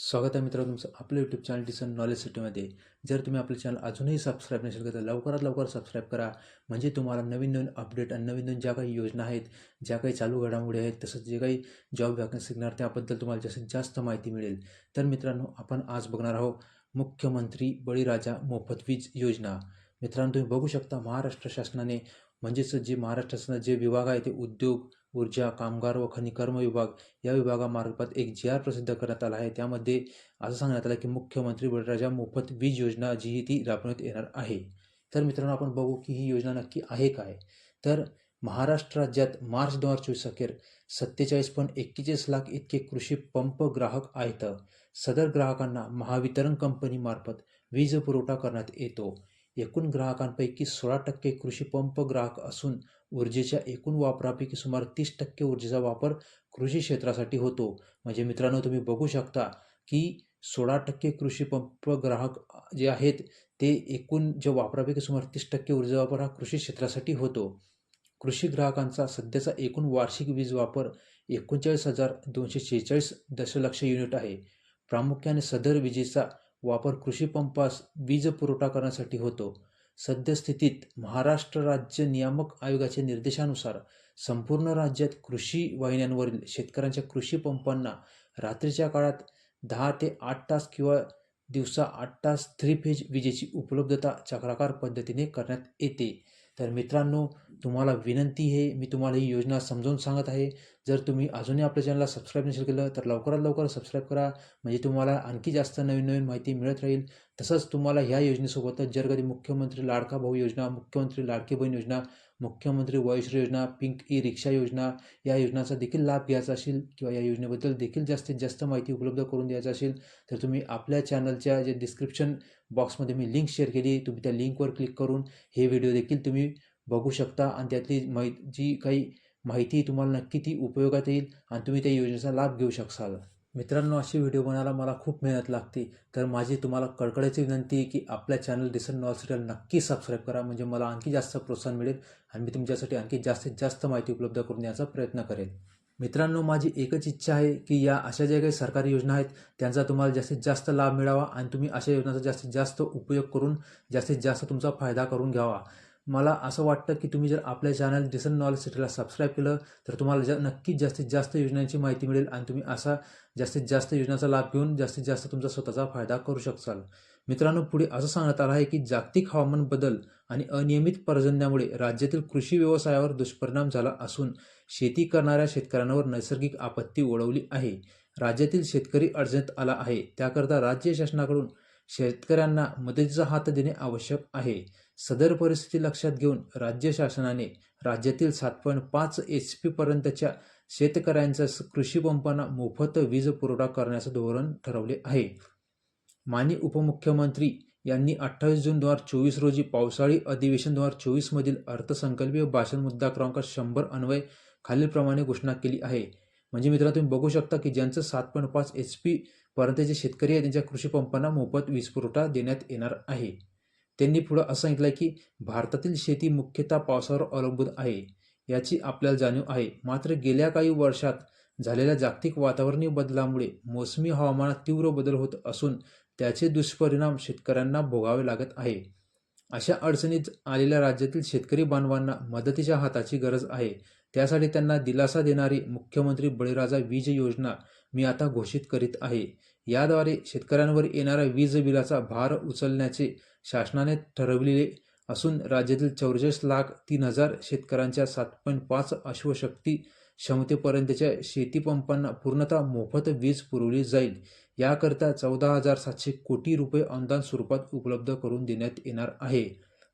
स्वागत आहे मित्रांनो तुमचं आपलं यूट्यूब चॅनल डिसन नॉलेज सिटीमध्ये जर तुम्ही आपलं चॅनल अजूनही सबस्क्राईब नसेल केलं तर लवकरात लवकर सबस्क्राईब करा. म्हणजे तुम्हाला नवीन नवीन अपडेट आणि नवीन नवीन ज्या काही योजना आहेत ज्या काही चालू घडामोडी आहेत तसंच जे काही जॉब वॅकन्सी निघणार त्याबद्दल तुम्हाला जास्तीत जास्त माहिती मिळेल. तर मित्रांनो आपण आज बघणार आहोत मुख्यमंत्री बळीराजा मोफत वीज योजना. मित्रांनो तुम्ही बघू शकता महाराष्ट्र शासनाने म्हणजेच जे महाराष्ट्र शासनाचे जे विभाग आहे ते उद्योग ऊर्जा कामगार व खनिकर्म विभाग या विभागामार्फत एक जी आर प्रसिद्ध करण्यात आला आहे. त्यामध्ये असं सांगण्यात आलं की मुख्यमंत्री बळीराजा मोफत वीज योजना जी ही ती राबवण्यात येणार आहे. तर मित्रांनो आपण बघू की ही योजना नक्की आहे काय? तर महाराष्ट्र राज्यात मार्च दोन हजार चोवीस अखेर सत्तेचाळीस पॉईंट एक्केचाळीस लाख इतके कृषी पंप ग्राहक आहेत. सदर ग्राहकांना महावितरण कंपनीमार्फत वीज पुरवठा करण्यात येतो. एकूण ग्राहकांपैकी सोळा टक्के कृषी पंप ग्राहक असून ऊर्जेच्या एकूण वापरापैकी सुमारे तीस टक्के ऊर्जेचा वापर कृषी क्षेत्रासाठी होतो. म्हणजे मित्रांनो तुम्ही बघू शकता की सोळा टक्के कृषी पंप ग्राहक जे आहेत ते एकूण जे वापरापैकी सुमारे तीस टक्के ऊर्जा वापर हा कृषी क्षेत्रासाठी होतो. कृषी ग्राहकांचा सध्याचा एकूण वार्षिक वीज वापर एकोणचाळीस हजार दोनशे शेहेचाळीस दशलक्ष युनिट आहे. प्रामुख्याने सदर विजेचा वापर कृषी पंपास वीज पुरवठा करण्यासाठी होतो. सद्यस्थितीत महाराष्ट्र राज्य नियामक आयोगाच्या निर्देशानुसार संपूर्ण राज्यात कृषी वाहिन्यांवरील शेतकऱ्यांच्या कृषी पंपांना रात्रीच्या काळात दहा ते आठ तास किंवा दिवसा आठ तास थ्री फेज विजेची उपलब्धता चक्राकार पद्धतीने करण्यात येते. तर मित्रांनो तुम्हाला विनंती आहे मी तुम्हाला ही योजना समजावून सांगत आहे. जर तुम्ही अजूनही आपल्या चॅनलला सबस्क्राईब नसेल केलं तर लवकरात लवकर सबस्क्राईब करा. म्हणजे तुम्हाला आणखी जास्त नवीन नवीन माहिती मिळत राहील. तसंच तुम्हाला ह्या योजनेसोबतच जर कधी मुख्यमंत्री लाडका भाऊ योजना मुख्यमंत्री लाडकी बहीण योजना मुख्यमंत्री वयश्री योजना पिंक ई रिक्षा योजना या योजनाचा देखील लाभ घ्यायचा असेल किंवा या योजनेबद्दल देखील जास्तीत जास्त माहिती उपलब्ध करून द्यायचा असेल तर तुम्ही आपल्या चॅनलच्या जे डिस्क्रिप्शन बॉक्समध्ये मी लिंक शेअर केली तुम्ही त्या लिंकवर क्लिक करून हे व्हिडिओ देखील तुम्ही बघू शकता आणि त्यातली माहि जी काही माहिती तुम्हाला नक्की ती उपयोगात येईल आणि तुम्ही त्या योजनेचा लाभ घेऊ शकाल मित्रांनो अशी व्हिडिओ बनायला मला खूप मेहनत लागते. तर माझी तुम्हाला कडकडायची विनंती आहे की आपल्या चॅनल डिसन नॉल नक्की सबस्क्राईब करा म्हणजे मला आणखी जास्त प्रोत्साहन मिळेल आणि मी तुमच्यासाठी आणखी जास्तीत जास्त माहिती उपलब्ध करून देण्याचा प्रयत्न करेन. मित्रांनो माझी एकच इच्छा आहे की या अशा ज्या काही सरकारी योजना आहेत त्यांचा तुम्हाला जास्तीत जास्त लाभ मिळावा आणि तुम्ही अशा योजनांचा जास्तीत जास्त उपयोग करून जास्तीत जास्त तुमचा फायदा करून घ्यावा. मला असं वाटतं की तुम्ही जर आपल्या चॅनल डिसन नॉलेज सिटीला सबस्क्राईब केलं तर तुम्हाला जा नक्कीच जास्तीत जास्त योजनांची माहिती मिळेल आणि तुम्ही असा जास्तीत जास्त योजनाचा लाभ घेऊन जास्तीत जास्त तुमचा स्वतःचा फायदा करू शकाल मित्रांनो पुढे असं सांगण्यात आलं आहे की जागतिक हवामान बदल आणि अनियमित पर्जन्यामुळे राज्यातील कृषी व्यवसायावर दुष्परिणाम झाला असून शेती करणाऱ्या शेतकऱ्यांवर नैसर्गिक आपत्ती ओढवली आहे. राज्यातील शेतकरी अडचणीत आला आहे. त्याकरता राज्य शासनाकडून शेतकऱ्यांना मदतीचा हात देणे आवश्यक आहे. सदर परिस्थिती लक्षात घेऊन राज्य शासनाने राज्यातील सात पॉईंट पाच एच पीपर्यंतच्या शेतकऱ्यांचा कृषी पंपांना मोफत वीज पुरवठा करण्याचं धोरण ठरवले आहे. माजी उपमुख्यमंत्री यांनी अठ्ठावीस जून दोन हजार चोवीस रोजी पावसाळी अधिवेशन दोन हजार चोवीसमधील अर्थसंकल्पीय भाषण मुद्दा क्रमांक शंभर अन्वय खालीलप्रमाणे घोषणा केली आहे. म्हणजे मित्र तुम्ही बघू शकता की ज्यांचं सात पॉईंट पाच एच पी पर्यंतचे शेतकरी आहेत त्यांच्या कृषी पंपांना मोफत वीज पुरवठा देण्यात येणार आहे. त्यांनी पुढं असं सांगितलं की भारतातील शेती मुख्यतः पावसावर अवलंबून आहे याची आपल्याला जाणीव आहे. मात्र गेल्या काही वर्षात झालेल्या जागतिक वातावरणीय बदलामुळे मोसमी हवामानात तीव्र बदल होत असून त्याचे दुष्परिणाम शेतकऱ्यांना भोगावे लागत आहे. अशा अडचणीत आलेल्या राज्यातील शेतकरी बांधवांना मदतीच्या हाताची गरज आहे. त्यासाठी त्यांना दिलासा देणारी मुख्यमंत्री बळीराजा वीज योजना मी आता घोषित करीत आहे. याद्वारे शेतकऱ्यांवर येणाऱ्या वीज बिलाचा भार उचलण्याचे शासनाने ठरवलेले असून राज्यातील चौवेचाळीस लाख तीन हजार शेतकऱ्यांच्या सात पॉईंट पाच अश्वशक्ती क्षमतेपर्यंतच्या शेतीपंपांना पूर्णतः मोफत वीज पुरवली जाईल. याकरता चौदा हजार सातशे कोटी रुपये अनुदान स्वरूपात उपलब्ध करून देण्यात येणार आहे.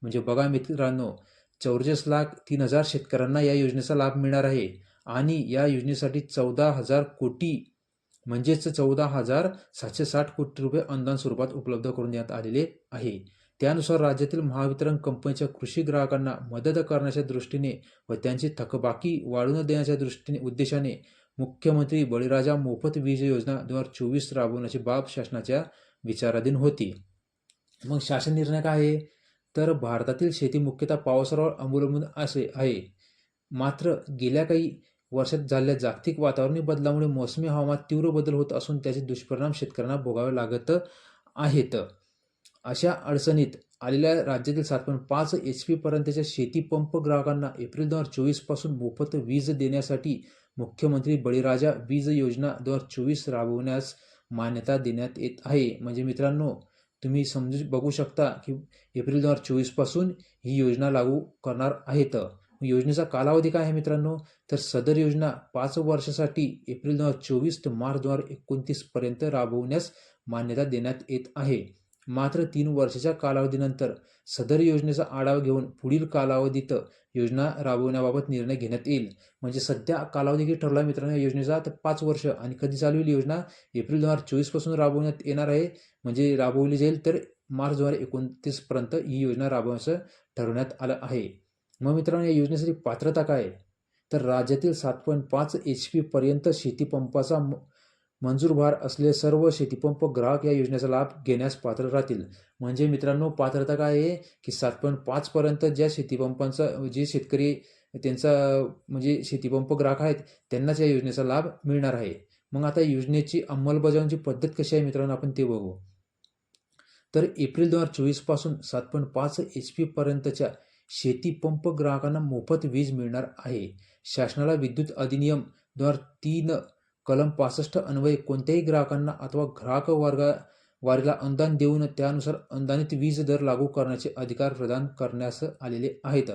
म्हणजे बघा मित्रांनो चौवेचाळीस लाख तीन हजार शेतकऱ्यांना या योजनेचा लाभ मिळणार आहे आणि या योजनेसाठी चौदा हजार कोटी म्हणजेच चौदा हजार सातशे साठ कोटी रुपये अनुदान स्वरूपात उपलब्ध करून देण्यात आलेले आहे. त्यानुसार राज्यातील महावितरण कंपनीच्या कृषी ग्राहकांना मदत करण्याच्या दृष्टीने व त्यांची थकबाकी वाढवून देण्याच्या दृष्टीने उद्देशाने मुख्यमंत्री बळीराजा मोफत वीज योजना दोन हजार चोवीस राबवण्याची बाब शासनाच्या विचाराधीन होती. मग शासन निर्णय काय आहे? तर भारतातील शेती मुख्यतः पावसावर अवलंबून असे आहे. मात्र गेल्या काही वर्षात झालेल्या जागतिक वातावरणीय बदलामुळे मोसमी हवामानात तीव्र बदल होत असून त्याचे दुष्परिणाम शेतकऱ्यांना भोगावे लागत आहेत. अशा अडचणीत आलेल्या राज्यातील सात पॉईंट पाच एच पी पर्यंतच्या शेती पंप ग्राहकांना एप्रिल दोन हजार चोवीसपासून मोफत वीज देण्यासाठी मुख्यमंत्री बळीराजा वीज योजना दोन हजार चोवीस राबवण्यास मान्यता देण्यात येत आहे. म्हणजे मित्रांनो तुम्ही समजू बघू शकता की एप्रिल दोन हजार चोवीसपासून ही योजना लागू करणार आहेत. योजनेचा कालावधी काय आहे मित्रांनो? तर सदर योजना पाच वर्षासाठी एप्रिल दोन हजार चोवीस ते मार्च दोन हजार एकोणतीसपर्यंत राबवण्यास मान्यता देण्यात येत आहे. मात्र तीन वर्षाच्या कालावधीनंतर सदर योजनेचा आढावा घेऊन पुढील कालावधीत योजना राबवण्याबाबत निर्णय घेण्यात येईल. म्हणजे सध्या कालावधी किती ठरला मित्रांनो? या योजनेचा तर पाच वर्ष आणि कधी चालू होईल योजना? एप्रिल दोन हजार चोवीसपासून राबवण्यात येणार आहे. म्हणजे राबवली जाईल तर मार्च दोन हजार एकोणतीसपर्यंत ही योजना राबवण्याचं ठरवण्यात आलं आहे. मग मित्रांनो या योजनेसाठी पात्रता काय तर राज्यातील सात पॉईंट पाच एच पीपर्यंत शेतीपंपाचा मंजूर भार असले सर्व शेतीपंप ग्राहक या योजनेचा लाभ घेण्यास पात्र राहतील. म्हणजे मित्रांनो पात्रता काय आहे? की सात पॉईंट पाचपर्यंत ज्या शेतीपंपांचा जे शेतकरी त्यांचा म्हणजे शेतीपंप ग्राहक आहेत त्यांनाच या योजनेचा लाभ मिळणार आहे. मग आता योजनेची अंमलबजावणीची पद्धत कशी आहे मित्रांनो? आपण ते बघू. तर एप्रिल दोन हजार चोवीसपासून सात पॉईंट पाच एच पीपर्यंतच्या शेतीपंप ग्राहकांना मोफत वीज मिळणार आहे. शासनाला विद्युत अधिनियम दोन हजार तीन कलम पासष्ट अन्वये कोणत्याही ग्राहकांना अथवा ग्राहक वर्गा वारीला अनुदान देऊन त्यानुसार अनुदानित वीज दर लागू करण्याचे अधिकार प्रदान करण्यास आलेले आहेत.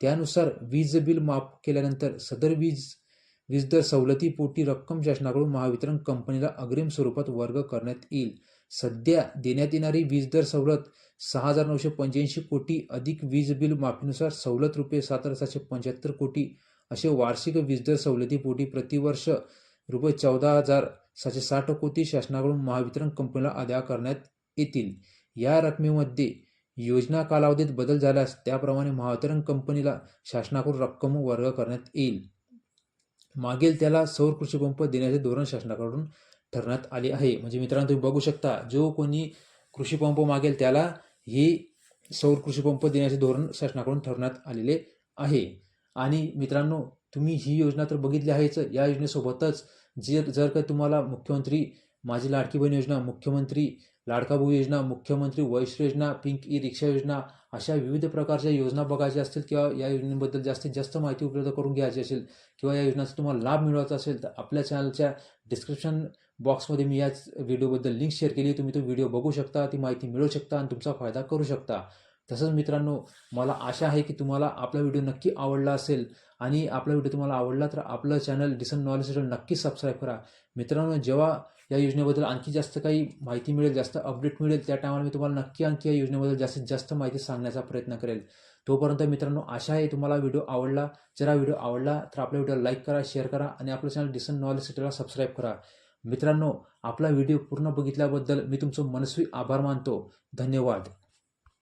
त्यानुसार वीज बिल माफ केल्यानंतर सदर वीज वीज दर सवलतीपोटी रक्कम शासनाकडून महावितरण कंपनीला अग्रिम स्वरूपात वर्ग करण्यात येईल. सध्या देण्यात येणारी वीज दर सवलत सहा हजार नऊशे पंच्याऐंशी कोटी अधिक वीज बिल माफीनुसार सवलत रुपये सात हजार सातशे पंच्याहत्तर कोटी असे वार्षिक वीज दर सवलतीपोटी प्रतिवर्ष रुपये चौदा हजार सातशे साठ कोटी शासनाकडून महावितरण कंपनीला अदा करण्यात येतील. या रकमेमध्ये योजना कालावधीत बदल झाल्यास त्याप्रमाणे महावितरण कंपनीला शासनाकडून रक्कम वर्ग करण्यात येईल. मागील त्याला सौर कृषीपंप देण्याचे धोरण शासनाकडून ठरण्यात आले आहे. म्हणजे मित्रांनो तुम्ही बघू शकता जो कोणी कृषीपंप मागेल त्याला हे सौर कृषीपंप देण्याचे धोरण शासनाकडून ठरवण्यात आलेले आहे. आणि मित्रांनो तुम्ही ही योजना तर बघितली आहेच. या योजनेसोबतच जे जर का तुम्हाला मुख्यमंत्री माझी लाडकी बहीण योजना मुख्यमंत्री लाडका भाऊ योजना मुख्यमंत्री वैश्य योजना पिंक ई रिक्षा योजना अशा विविध प्रकारच्या योजना बघायच्या असतील किंवा या योजनेबद्दल जास्तीत जास्त माहिती उपलब्ध करून घ्यायची असेल किंवा या योजनाचा तुम्हाला लाभ मिळवायचा असेल तर आपल्या चॅनलच्या डिस्क्रिप्शन बॉक्समध्ये मी याच व्हिडिओबद्दल लिंक शेअर केली तुम्ही तो व्हिडिओ बघू शकता ती माहिती मिळवू शकता आणि तुमचा फायदा करू शकता. तसंच मित्रांनो मला आशा आहे की तुम्हाला आपला व्हिडिओ नक्की आवडला असेल आणि आपला व्हिडिओ तुम्हाला आवडला तर आपलं चॅनल डिसन नॉलेज चॅनल नक्की सबस्क्राईब करा. मित्रांनो जेव्हा या योजनेबद्दल आणखी जास्त काही माहिती मिळेल जास्त अपडेट मिळेल त्या टायमाला मी तुम्हाला नक्की आणखी या योजनेबद्दल जास्तीत जास्त माहिती सांगण्याचा प्रयत्न करेल. तोपर्यंत मित्रांनो आशा आहे तुम्हाला व्हिडिओ आवडला. जरा व्हिडिओ आवडला तर आपल्या व्हिडिओ लाईक करा शेअर करा आणि आपलं चॅनल डिसन नॉलेज चॅनलला सबस्क्राईब करा. मित्रांनो आपला व्हिडिओ पूर्ण बघितल्याबद्दल मी तुमचं मनस्वी आभार मानतो. धन्यवाद.